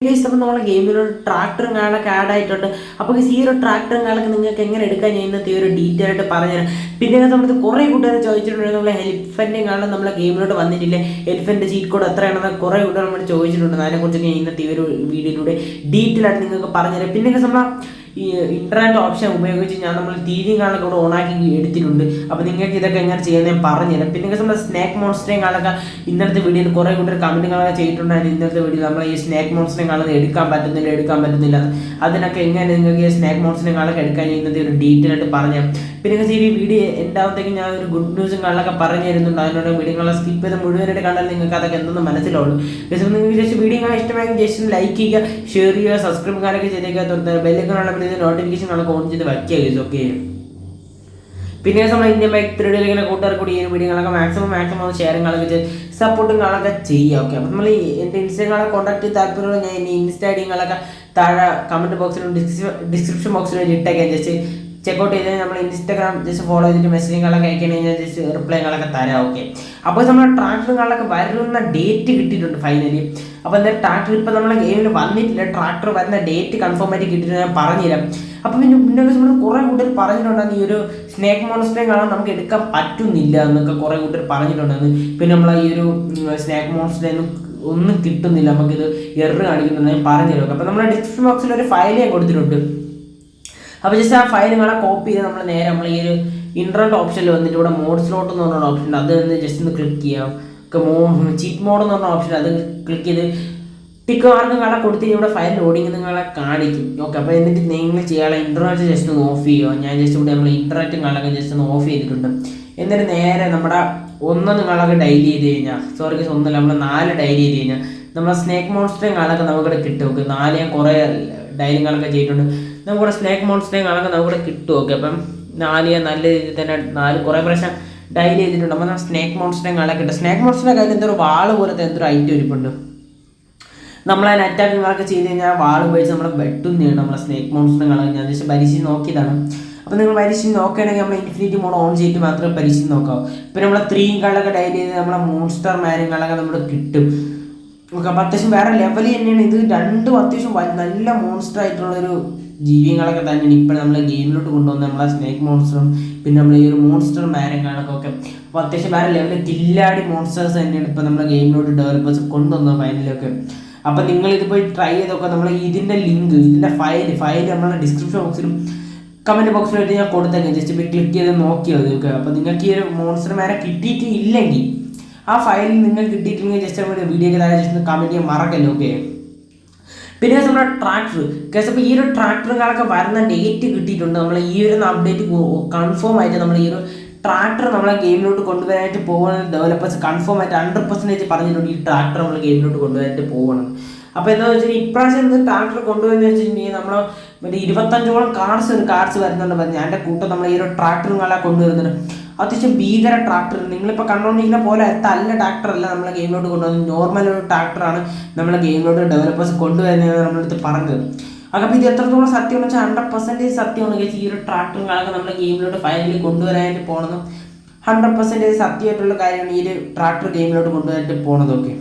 അപ്പോൾ നമ്മളെ ഗെയിമിലൊരു ട്രാക്ടറും കാണൊക്കെ ആഡ് ആയിട്ടുണ്ട്. അപ്പോൾ ഈ ഒരു ട്രാക്ടറും കാണൊക്കെ നിങ്ങൾക്ക് എങ്ങനെ എടുക്കാൻ ഞാൻ ഇന്നത്തെ ഒരു ഡീറ്റെയിൽ ആയിട്ട് പറഞ്ഞുതരാം. പിന്നെ നമ്മുടെ കുറേ കൂട്ടുകാർ ചോദിച്ചിട്ടുണ്ട്. നമ്മളെ എലിഫന്റും കാണാൻ നമ്മളെ ഗെയിമിലോട്ട് വന്നിട്ടില്ല? എലിഫന്റ് ചീറ്റ് കോഡ് എത്രയാണെന്ന് കുറേ കൂട്ടുകാർ നമ്മൾ ചോദിച്ചിട്ടുണ്ട്. അതിനെക്കുറിച്ച് ഞാൻ ഇന്നത്തെ ഈ ഒരു വീഡിയോയിലൂടെ ഡീറ്റെയിൽ ആയിട്ട് നിങ്ങൾക്ക് പറഞ്ഞുതരാം. പിന്നെ നമ്മളെ ഈ ഇന്റർനെറ്റ് ഓപ്ഷൻ ഉപയോഗിച്ച് ഞാൻ നമ്മൾ ടി വി കാണൊക്കെ ഇവിടെ ഓണാക്കി എടുത്തിട്ടുണ്ട്. അപ്പോൾ നിങ്ങൾക്ക് ഇതൊക്കെ എങ്ങനെ ചെയ്യുന്നത് ഞാൻ പറഞ്ഞുതരാം പിന്നെ നമ്മൾ സ്നാക്ക് മോൺസ്റ്ററേയും കാണൊക്കെ ഇന്നത്തെ വീഡിയോയിൽ കുറേ കൂട്ടർ കമന്റുകളൊക്കെ ചെയ്തിട്ടുണ്ടായിരുന്നു. ഇന്നത്തെ വീഡിയോ നമ്മൾ ഈ സ്നാക്ക് മോൺസ്റ്ററേയും കാണുന്നത് എടുക്കാൻ പറ്റുന്നില്ല എടുക്കാൻ പറ്റുന്നില്ല. അതിനൊക്കെ എങ്ങനെ നിങ്ങൾക്ക് ഈ സ്നാക്ക് മോൺസ്റ്ററേയും കാണൊക്കെ എടുക്കാൻ ഇന്നത്തെ ഒരു ഡീറ്റെയിൽ ആയിട്ട് പറഞ്ഞു പിന്നെ ഈ വീഡിയോ ഉണ്ടാവത്തേക്ക് ഞാൻ ഒരു ഗുഡ് ന്യൂസും കാണൊക്കെ പറഞ്ഞു തരുന്നുണ്ട്. അതിനോട് വീഡിയോകളെ സ്കിപ്പ് ചെയ്ത് മുഴുവനായിട്ട് കണ്ടാൽ നിങ്ങൾക്ക് അതൊക്കെ എന്തെന്ന് മനസ്സിലാവുള്ളൂ. ജസ്റ്റ് നിങ്ങൾക്ക് ജസ്റ്റ് വീഡിയോ കാണാൻ ഇഷ്ടമായെങ്കിൽ ജസ്റ്റ് ലൈക്ക് ചെയ്യുക ഷെയർ ചെയ്യുക സബ്സ്ക്രൈബ് കാര്യമൊക്കെ ചെയ്തേക്കുക. ബെല്ലൊക്കെ പിന്നെ നോട്ടിഫിക്കേഷൻ കാണാൻ ഓൺ ചെയ്ത് വയ്ക്കുക ഓക്കെ പിന്നെ നമ്മൾ ഇന്ത്യൻ ബൈക്ക് ത്രീഡിൽ ഇങ്ങനെ കൂട്ടുകാർ കൂടി ഈ വീഡിയോകളൊക്കെ മാക്സിമം മാക്സിമം ഷെയറും വെച്ച് സപ്പോർട്ടും കളൊക്കെ ചെയ്യുക ഓക്കെ അപ്പം നമ്മൾ ഈ എന്റെ ഇൻസ്റ്റാഗ്രാളെ കോൺടാക്ട് ചെയ്ത് താല്പര്യമുള്ള ഞാൻ ഇൻസ്റ്റ ഐഡിയങ്ങളൊക്കെ താഴെ കമന്റ് ബോക്സിലും ഡിസ്ക്രിപ്ഷൻ ബോക്സിലും ഇട്ടൊക്കെ ജസ്റ്റ് ചെക്കൗട്ട് ചെയ്ത് നമ്മൾ ഇൻസ്റ്റാഗ്രാം ജസ്റ്റ് ഫോളോ ചെയ്തിട്ട് മെസ്സേജുകളൊക്കെ അയക്കണ കഴിഞ്ഞാൽ ജസ്റ്റ് റിപ്ലൈകളൊക്കെ തരാം ഓക്കെ അപ്പോൾ നമ്മൾ ട്രാക്ടറുകളൊക്കെ വരുന്ന ഡേറ്റ് കിട്ടിയിട്ടുണ്ട് ഫൈനലി അപ്പോൾ എന്തായാലും ട്രാക്ടർ ഇപ്പോൾ നമ്മളെ ഗെയിമിൽ വന്നിട്ടില്ല. ട്രാക്ടർ വരുന്ന ഡേറ്റ് കൺഫേം ആയിട്ട് കിട്ടിയിട്ട് ഞാൻ പറഞ്ഞുതരാം. അപ്പോൾ പിന്നെ പിന്നെ നമ്മൾ കുറേ കൂട്ടർ പറഞ്ഞിട്ടുണ്ടെന്ന് ഈ ഒരു സ്നേക്ക് മോൺസ്റ്ററെ കാണാൻ നമുക്ക് എടുക്കാൻ പറ്റുന്നില്ല എന്നൊക്കെ കുറേ കൂട്ടർ പറഞ്ഞിട്ടുണ്ടെന്ന്. പിന്നെ നമ്മൾ ഈ ഒരു സ്നേക്ക് മോൺസ്റ്ററേന്നും ഒന്നും കിട്ടുന്നില്ല. നമുക്കിത് എറർ കാണിക്കുന്നുണ്ടെന്ന് പറഞ്ഞു പറഞ്ഞുതരാം. അപ്പോൾ നമ്മുടെ ഡിസ്ക്രിപ്ഷൻ ബോക്സിൽ ഒരു ഫയൽ ഞാൻ കൊടുത്തിട്ടുണ്ട്. അപ്പോൾ ജസ്റ്റ് ആ ഫയൽ നിങ്ങളെ കോപ്പി ചെയ്ത് നമ്മൾ നേരെ നമ്മൾ ഈ ഒരു ഇന്റർനെറ്റ് ഓപ്ഷനിൽ വന്നിട്ട് ഇവിടെ മോഡ് സ്ലോട്ട് എന്ന് പറഞ്ഞ ഓപ്ഷൻ ഉണ്ട്. അത് ഒന്ന് ജസ്റ്റ് ഒന്ന് ക്ലിക്ക് ചെയ്യാം. മോ ചീറ്റ് മോഡ് എന്ന് പറഞ്ഞ ഓപ്ഷൻ അത് ക്ലിക്ക് ചെയ്ത് ടിക്ക് മാർക്ക് നിങ്ങളെ കൊടുത്തിട്ട് ഇവിടെ ഫയൽ ലോഡിങ് നിങ്ങളെ കാണിക്കും. ഓക്കെ അപ്പോൾ എന്നിട്ട് നിങ്ങൾ ചെയ്യാനുള്ള ഇന്റർനെറ്റ് ജസ്റ്റ് ഒന്ന് ഓഫ് ചെയ്യുക. ഞാൻ ജസ്റ്റ് ഇവിടെ നമ്മൾ ഇന്റർനെറ്റും കാണാൻ ജസ്റ്റ് ഒന്ന് ഓഫ് ചെയ്തിട്ടുണ്ട്. എന്നിട്ട് നേരെ നമ്മുടെ ഒന്ന് നിങ്ങളൊക്കെ ഡൈൽ ചെയ്ത് കഴിഞ്ഞാൽ സോറി ഒന്നല്ല നമ്മൾ നാല് ഡൈൽ ചെയ്ത് കഴിഞ്ഞാൽ നമ്മളെ സ്നേക്ക് മോൺസ്റ്ററും കാണാനൊക്കെ നമുക്കിവിടെ കിട്ടും. നാല് ഞാൻ കുറേ ഡൈലിങ്ങളൊക്കെ ചെയ്തിട്ടുണ്ട്. നമുക്കിവിടെ സ്നേക്ക് മോൺസ്റ്റേയും കാണാൻ നമുക്കിവിടെ കിട്ടും ഓക്കെ അപ്പം നാല് നല്ല രീതിയിൽ തന്നെ നാല് കുറേ പ്രാവശ്യം ഡൈൽ ചെയ്തിട്ടുണ്ട്. അപ്പോൾ സ്നേക്ക് മോൺസ്റ്റേയും കാണാൻ കിട്ടും. സ്നേക്ക് മോൺസ്റ്ററിന്റെ കയ്യിൽ എന്തൊരു വാൾ പോലത്തെ എന്തൊരു ഐറ്റം ഇരിപ്പുണ്ട്. നമ്മളതിന് വർക്ക് ചെയ്ത് കഴിഞ്ഞാൽ വാൾ ഉപയോഗിച്ച് നമ്മളെ വെട്ടുന്നതാണ് നമ്മളെ സ്നേക്ക് മോൺസ്റ്ററിനെ കാണാൻ. ഞാൻ ജസ്റ്റ് പരീക്ഷിച്ച് നോക്കിയതാണ്. അപ്പോൾ നിങ്ങൾ പരീക്ഷിച്ച് നോക്കുകയാണെങ്കിൽ നമ്മൾ ഇൻഫിനിറ്റി മോഡ് ഓൺ ചെയ്തിട്ട് മാത്രമേ പരീക്ഷിച്ച് നോക്കാവൂ. പിന്നെ നമ്മളെ ത്രീയും കളൊക്കെ ഡയൽ ചെയ്ത് നമ്മളെ മോൺസ്റ്റർ മാരും കളൊക്കെ നമ്മൾ കിട്ടും. ഓക്കെ അപ്പോൾ അത്യാവശ്യം വേറെ ലെവൽ തന്നെയാണ്. ഇത് രണ്ടും അത്യാവശ്യം നല്ല മോൺസ്റ്റർ ആയിട്ടുള്ളൊരു ജീവികളൊക്കെ തന്നെയാണ് ഇപ്പോൾ നമ്മൾ ഗെയിമിലോട്ട് കൊണ്ടുവന്ന നമ്മളെ സ്നേക്ക് മോൺസ്റ്ററും പിന്നെ നമ്മൾ ഈ ഒരു മോൺസ്റ്റർ മാരങ്ങളൊക്കെ ഒക്കെ. അപ്പോൾ അത്യാവശ്യം വേറെ ലെവലിൽ കില്ലാടി മോൺസ്റ്റേഴ്സ് തന്നെയാണ് ഇപ്പോൾ നമ്മുടെ ഗെയിമിലോട്ട് ഡെവലപ്പേഴ്സ് കൊണ്ടുവന്നത് ഫൈനലൊക്കെ അപ്പോൾ നിങ്ങൾ ഇത് പോയി ട്രൈ ചെയ്തൊക്കെ നമ്മൾ ഇതിന്റെ ലിങ്ക് ഇതിന്റെ ഫയൽ ഫയൽ നമ്മളെ ഡിസ്ക്രിപ്ഷൻ ബോക്സിലും കമന്റ് ബോക്സിലായിട്ട് ഞാൻ കൊടുത്തേക്കാം. ജസ്റ്റ് പോയി ക്ലിക്ക് ചെയ്ത് നോക്കിയാൽ മതി ഓക്കെ അപ്പോൾ നിങ്ങൾക്ക് ഈ ഒരു മോൺസ്റ്റർമാരെ കിട്ടിയിട്ട് ഇല്ലെങ്കിൽ ആ ഫയൽ നിങ്ങൾ കിട്ടിയിട്ടില്ലെങ്കിൽ ജസ്റ്റ് വീഡിയോ വീഡിയോക്ക് താഴെ ജസ്റ്റ് കമന്റ് ചെയ്യാൻ മറക്കല്ലോ ഓക്കെ പിന്നെ നമ്മുടെ ട്രാക്ടർ കേസ് ഈ ഒരു ട്രാക്ടറുകളൊക്കെ വരുന്ന ഡേറ്റ് കിട്ടിയിട്ടുണ്ട്. നമ്മൾ ഈ ഒരു അപ്ഡേറ്റ് കൺഫേം ആയിട്ട് നമ്മൾ ഈ ഒരു ട്രാക്ടർ നമ്മളെ ഗെയിമിലോട്ട് കൊണ്ടുവരാനായിട്ട് പോകുന്ന ഡെവലപ്പേഴ്സ് കൺഫേം ആയിട്ട് ഹൺഡ്രഡ് പെർസെന്റേജ് പറഞ്ഞിട്ടുണ്ട് ഈ ട്രാക്ടർ നമ്മൾ ഗെയിമിലോട്ട് കൊണ്ടുവരാനായിട്ട് പോകണം അപ്പോൾ എന്താ വെച്ചാൽ ഇപ്രാവശ്യം എന്ത് ട്രാക്ടർ കൊണ്ടുവന്ന് വെച്ചിട്ടുണ്ടെങ്കിൽ നമ്മൾ മറ്റേ ഇരുപത്തഞ്ചോളം കാർസ് ഒരു കാർസ് വരുന്നുണ്ട് പറഞ്ഞു. എന്റെ കൂട്ടം നമ്മൾ ഈ ഒരു ട്രാക്ടറും ട്രാക്ടറുകളെ കൊണ്ടുവരുന്നുണ്ട്. അത്യാവശ്യം ഭീകര ട്രാക്ടർ നിങ്ങളിപ്പോൾ കണ്ടുകൊണ്ടിരിക്കുന്ന പോലെ അല്ല ട്രാക്ടർ അല്ല നമ്മളെ ഗെയിമിലോട്ട് കൊണ്ടുവന്നത്. നോർമൽ ഒരു ട്രാക്ടറാണ് നമ്മളെ ഗെയിമിലോട്ട് ഡെവലപ്പേഴ്സ് കൊണ്ടുവരുന്നത് നമ്മളടുത്ത് പറഞ്ഞത്. അപ്പോൾ ഇത് എത്രത്തോളം സത്യമെന്ന് വെച്ചാൽ ഹൺഡ്രഡ് പെർസെന്റേജ് സത്യമാണ്. ചേച്ചി ഈ ഒരു ട്രാക്ടറും ട്രാക്ടറുകളൊക്കെ നമ്മുടെ ഗെയിമിലോട്ട് ഫൈനലി കൊണ്ടുവരാനായിട്ട് പോകണം ഹൺഡ്രഡ് പെർസെന്റേജ് സത്യമായിട്ടുള്ള കാര്യമാണ് ഈ ഒരു ട്രാക്ടർ ഗെയിമിലോട്ട് കൊണ്ടുവരാനായിട്ട് പോണതൊക്കെ.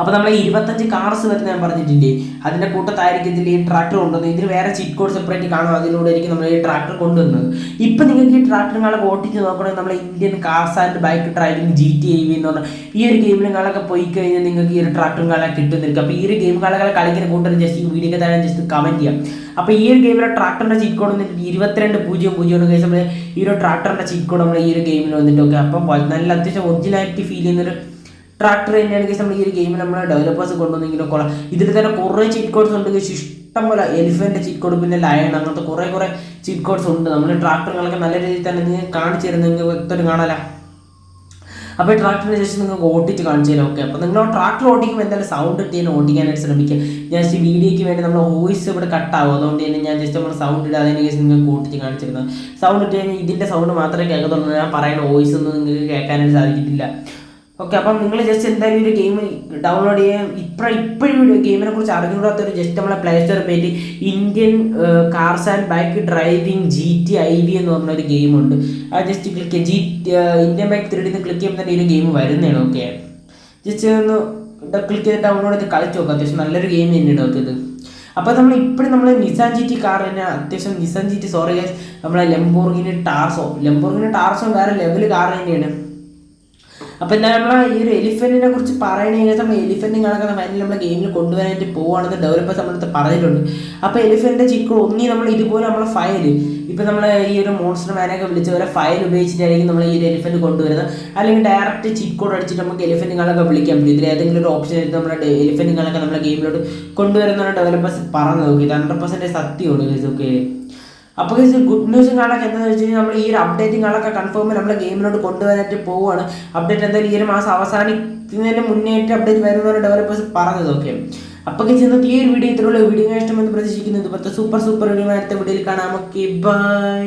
അപ്പോൾ നമ്മൾ ഇരുപത്തഞ്ച് കാർസ് വരുന്ന ഞാൻ പറഞ്ഞിട്ടില്ലേ? അതിന്റെ കൂട്ടത്തായിരിക്കും ഇതിൽ ഈ ട്രാക്ടർ കൊണ്ടുവന്നത്. ഇതിന് വേറെ ചിറ്റ് കോഡ് സെപ്പറേറ്റ് കാണും. അതിലൂടെ ആയിരിക്കും നമ്മൾ ഈ ട്രാക്ടർ കൊണ്ടുവന്നത് ഇപ്പം നിങ്ങൾക്ക് ഈ ട്രാക്ടറുകളൊക്കെ ഓട്ടിച്ച് നോക്കണമെങ്കിൽ നമ്മൾ Indian cars and bike driving G T I V എന്ന് പറഞ്ഞാൽ ഈ ഒരു ഗെയിമിലുകളൊക്കെ പോയി കഴിഞ്ഞാൽ നിങ്ങൾക്ക് ഈ ഒരു ട്രാക്ടറുകളൊക്കെ കിട്ടുന്നിരിക്കും അപ്പോൾ ഈ ഒരു ഗെയിം ഗെയിമുകളൊക്കെ കളിക്കുന്ന കൂട്ടർ ജസ്റ്റ് ഈ വീഡിയോ തന്നെ ജസ്റ്റ് കമന്റ് ചെയ്യാം. അപ്പോൾ ഈ ഒരു ഗെയിമിലെ ട്രാക്ടറിന്റെ ചീറ്റ് കോഡ് വന്നിട്ട് ഇരുപത്തിരണ്ട് പൂജ്യം പൂജ്യം കേസ് നമ്മൾ ഈ ഒരു ട്രാക്ടറിന്റെ ചീറ്റ് കോഡ് നമ്മൾ ഈ ഒരു ഗെയിമിൽ വന്നിട്ടൊക്കെ. അപ്പം നല്ല അത്യാവശ്യം ഒറിജിനാലിറ്റി ഫീൽ ചെയ്യുന്നൊരു ട്രാക്ടർ തന്നെയാണ് കേസ് നമ്മൾ ഈ ഒരു ഗെയിമിൽ നമ്മൾ ഡെവലപ്പേഴ്സ് കൊണ്ടുവന്നെങ്കിലും കൊള്ളാം. ഇതിൽ തന്നെ കുറേ ചീറ്റ് കോഡ്സ് ഉണ്ട് കേസ് ഇഷ്ടം പോലെ എലിഫന്റ് ചീറ്റ് കോഡ് പിന്നെ ലയൺ അങ്ങനത്തെ കുറേ കുറേ ചീറ്റ് കോഡ്സ് ഉണ്ട്. നമ്മൾ ട്രാക്ടറുകളൊക്കെ നല്ല രീതിയിൽ തന്നെ നിങ്ങൾ കാണിച്ചു തരുന്നത് നിങ്ങൾക്ക് വ്യക്തമായിട്ട് കാണാല അപ്പോൾ ട്രാക്ടറിന് ശേഷം നിങ്ങൾക്ക് ഓട്ടിച്ച് കാണിച്ചു തരാം. ഓക്കെ അപ്പോൾ നിങ്ങൾ ട്രാക്ടർ ഓടിക്കുമ്പോൾ എന്തായാലും സൗണ്ട് ഇട്ട് തന്നെ ഓടിക്കാനായിട്ട് ശ്രമിക്കുക. ഞാൻ ജസ്റ്റ് വീഡിയോയ്ക്ക് വേണ്ടി നമ്മൾ വോയിസ് ഇവിടെ കട്ടാവും അതുകൊണ്ട് തന്നെ ഞാൻ ജസ്റ്റ് നമ്മൾ സൗണ്ട് ഇടാതെ ശേഷം നിങ്ങൾക്ക് ഓട്ടിച്ച് കാണിച്ചിരുന്നത് സൗണ്ട് ഇട്ട് കഴിഞ്ഞാൽ ഇതിന്റെ സൗണ്ട് മാത്രമേ കേൾക്കത്തുള്ളൂ. ഞാൻ പറയുന്ന വോയിസ് ഒന്നും നിങ്ങൾക്ക് കേൾക്കാനായിട്ട് സാധിക്കത്തില്ല. ഓക്കെ അപ്പം നിങ്ങൾ ജസ്റ്റ് എന്തായാലും ഒരു ഗെയിം ഡൗൺലോഡ് ചെയ്യാൻ ഇപ്പോഴും ഇപ്പോഴും ഒരു ഗെയിമിനെ കുറിച്ച് അറിഞ്ഞുകൂടാത്തൊരു ജസ്റ്റ് നമ്മളെ പ്ലേ സ്റ്റോറിൽ പോയിട്ട് Indian cars and bike driving G T I V എന്ന് പറഞ്ഞ ഒരു ഗെയിമുണ്ട് അത് just click G Indian bike ത്രീഡിന്ന് click ചെയ്യുമ്പോൾ തന്നെ ഈ ഒരു ഗെയിം വരുന്നതാണ് ഓക്കെ ജസ്റ്റ് ഒന്ന് ക്ലിക്ക് ചെയ്ത് ഡൗൺലോഡ് ചെയ്ത് കളിച്ച് നോക്കാം. അത്യാവശ്യം നല്ലൊരു ഗെയിം തന്നെയാണ് ഓക്കെ ഇത്. അപ്പോൾ നമ്മൾ ഇപ്പോഴും നമ്മൾ നിസാൻ ജി ടി കാർ തന്നെ അത്യാവശ്യം നിസാൻ ജി ടി സോറി നമ്മളെ ലെംബോർഗിന് ടാർസോ ലെംബോർഗിന് ടാർസോ വേറെ ലെവൽ കാർ തന്നെയാണ്. എന്താ നമ്മൾ ഈ ഒരു എലിഫന്റിനെ കുറിച്ച് പറയണെങ്കിൽ നമ്മൾ എലിഫന്റ് കണക്കുന്ന നമ്മുടെ ഗെയിമിൽ കൊണ്ടുവരാനായിട്ട് പോവുകയാണെന്ന് ഡെവലപ്പേഴ്സ് നമ്മളടുത്ത് പറഞ്ഞിട്ടുണ്ട്. അപ്പോൾ എലിഫന്റിന്റെ ചിക്കോ ഒന്നി നമ്മൾ ഇതുപോലെ നമ്മൾ ഫയൽ ഇപ്പം നമ്മൾ ഈ ഒരു മോൺസ്റ്റർ മാനൊക്കെ വിളിച്ച പോലെ ഫയൽ ഉപയോഗിച്ചിട്ടായിരിക്കും നമ്മൾ ഈ ഒരു എലിഫന്റ് കൊണ്ടുവരുന്നത്. അല്ലെങ്കിൽ ഡയറക്റ്റ് ചിക്കോട് അടിച്ചിട്ട് നമുക്ക് എലിഫന്റുകളൊക്കെ വിളിക്കാൻ പറ്റും. ഇതിൽ ഏതെങ്കിലും ഒരു ഓപ്ഷൻ എടുത്ത് നമ്മുടെ എലിഫന്റുകളൊക്കെ നമ്മുടെ ഗെയിമിലോട്ട് കൊണ്ടുവരുന്ന ഡെവലപ്പേഴ്സ് പറഞ്ഞു നോക്കി ഇത് ഹൺഡ്രഡ് പെർസെന്റ് സത്യമാണ്. ഇതൊക്കെ അപ്പോൾ ഇത് ഗുഡ് ന്യൂസ് കാണാൻ എന്താണെന്ന് വെച്ച് കഴിഞ്ഞാൽ നമ്മൾ ഈ ഒരു അപ്ഡേറ്റും ആളൊക്കെ കൺഫേം നമ്മൾ ഗെയിമിലോട്ട് കൊണ്ടുവരാനായിട്ട് പോവുകയാണ് അപ്ഡേറ്റ് എന്തായാലും ഈ ഒരു മാസം അവസാനിക്കുന്നതിന് മുന്നേറ്റ് അപ്ഡേറ്റ് വരുന്നവരെ ഡെവലപ്പേഴ്സ് പറഞ്ഞതൊക്കെ അപ്പൊ ചെന്നിട്ട് ഈ ഒരു വീഡിയോ ഇത്രയുള്ള വീഡിയോ ഇഷ്ടമെന്ന് പ്രതീക്ഷിക്കുന്നു. ഇതുപോലത്തെ സൂപ്പർ സൂപ്പർ വീഡിയോ അടുത്ത വീഡിയോയിൽ കാണാം. Okay bye